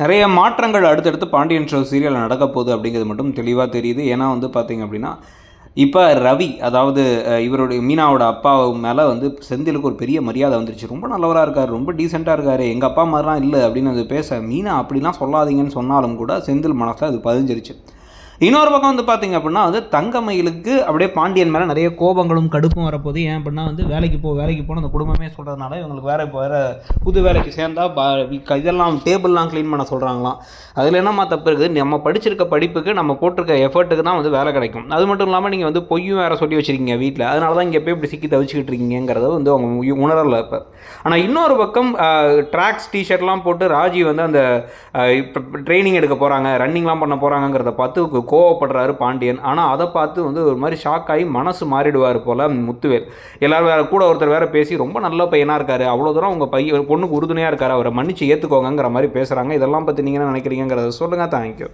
நிறைய மாற்றங்கள் அடுத்தடுத்து பாண்டியன் ஷோ சீரியல் நடக்க போகுது அப்படிங்கிறது மட்டும் தெளிவாக தெரியுது. ஏன்னா வந்து பார்த்தீங்க அப்படின்னா இப்போ ரவி அதாவது இவருடைய மீனாவோட அப்பா மேலே வந்து செந்திலுக்கு ஒரு பெரிய மரியாதை வந்துருச்சு. ரொம்ப நல்லவராக இருக்கார் ரொம்ப டீசெண்டாக இருக்கார். எங்கள் அப்பா மாதிரிலாம் இல்லை அப்படின்னு அது பேச மீனா அப்படிலாம் சொல்லாதீங்கன்னு சொன்னாலும் கூட செந்தில் மனசில் அது பதிஞ்சிருச்சு. இன்னொரு பக்கம் வந்து பார்த்தீங்க அப்படின்னா வந்து தங்கமயிலுக்கு அப்படியே பாண்டியன் மேலே நிறைய கோபங்களும் கடுப்பும் வரப்போகுது. ஏன் அப்படின்னா வந்து வேலைக்கு போ வேலைக்கு போன அந்த குடும்பமே சொல்கிறதுனால இவங்களுக்கு வேற இப்போ புது வேலைக்கு சேர்ந்தால் பா இதெல்லாம் டேபிள்லாம் க்ளீன் பண்ண சொல்கிறாங்களாம் அதில் என்னம்மா தப்பு இருக்குது? நம்ம படிச்சிருக்க படிப்புக்கு நம்ம போட்டிருக்க எஃபர்ட்டுக்கு தான் வந்து வேலை கிடைக்கும். அது மட்டும் இல்லாமல் நீங்கள் வந்து பொய்யும் வேறு சொல்லி வச்சிருக்கீங்க வீட்டில் அதனால தான் இங்கே போய் இப்படி சிக்கி தவிச்சிக்கிட்டு இருக்கீங்கிறத வந்து அவங்க உணரலை உணரல இப்போ. ஆனால் இன்னொரு பக்கம் ட்ராக்ஸ் டிஷர்ட்லாம் போட்டு ராஜி வந்து அந்த ட்ரைனிங் எடுக்க போகிறாங்க ரன்னிங்லாம் பண்ண போகிறாங்கங்கிறத பார்த்து கு- கோவப்படுறாரு பாண்டியன். ஆனால் அதை பார்த்து வந்து ஒரு மாதிரி ஷாக் ஆகி மனசு மாறிடுவார் போல் முத்துவேல். எல்லோரும் வேற கூட ஒருத்தர் வேற பேசி ரொம்ப நல்ல பையனாக இருக்காரு. அவ்வளோ தூரம் உங்கள் பையன் பொண்ணுக்கு உறுதுணையாக இருக்காரு. அவரை மன்னிச்சு ஏற்றுக்கோங்கிற மாதிரி பேசுகிறாங்க இதெல்லாம் பற்றி நீங்கள் என்ன நினைக்கிறீங்கிறத சொல்லுங்கள் தேங்க்யூ